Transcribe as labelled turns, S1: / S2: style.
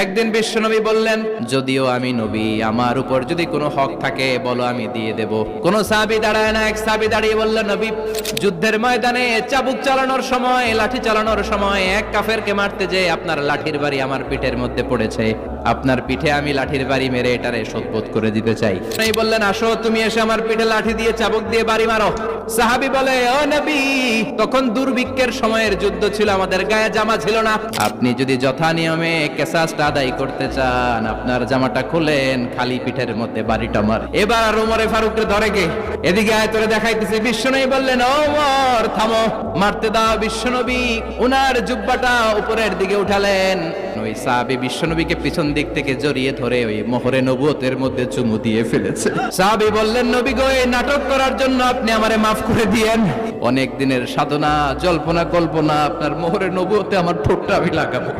S1: একদিন বিশ্বনবী বললেন, যদিও আমি নবী, আমার উপর যদি কোনো হক থাকে, বলো আমি দিয়ে দেব। কোনো সাবি দাঁড়ায় না, এক সাবি দাঁড়িয়ে বললেন নবী, যুদ্ধের ময়দানে চাবুক চালানোর সময়, লাঠি চালানোর সময় এক কাফেরকে মারতে যে আপনার লাঠির বাড়ি আমার পিঠের মধ্যে পড়েছে। আপনার পিঠে আমি লাঠির বাড়ি মেরে এটারে শোধবোধ করে দিতে চাই। এই বললেন আসো তুমি এসে আমার পিঠে লাঠি দিয়ে চাবুক দিয়ে বাড়ি মারো। সাহাবী বলে ও নবী তখন দুর্ভিক্ষের সময়ের যুদ্ধ ছিল আমাদের গায়ে জামা ছিল না। আপনি যদি যথা নিয়মে কেসাসটা আদায় করতে চান আপনার জামাটা খুলেন খালি পিঠের মধ্যে বাড়িটা মার। এবার আর উমরে ফারুককে ধরে গে। এদিকে আয় তোরে দেখাইতেছে। বিশ্বনবী বললেন ও উমর থামো। মারতে দাও বিশ্বনবী। উনার জুব্বাটা উপরের দিকে উঠালেন। ওই সাহাবী বিশ্বনবীকে পিছন দিক থেকে জড়িয়ে ধরে ওই মোহরে নবুয়তের মধ্যে চুমু দিয়ে ফেলেছে। সাহাবি বললেন, নবী গো, এই নাটক করার জন্য আপনি আমারে মাফ করে দিয়েন। অনেক দিনের সাধনা, জল্পনা, কল্পনা, আপনার মোহরে নবুয়তে আমার ঠোঁটটা আমি লাগাবো।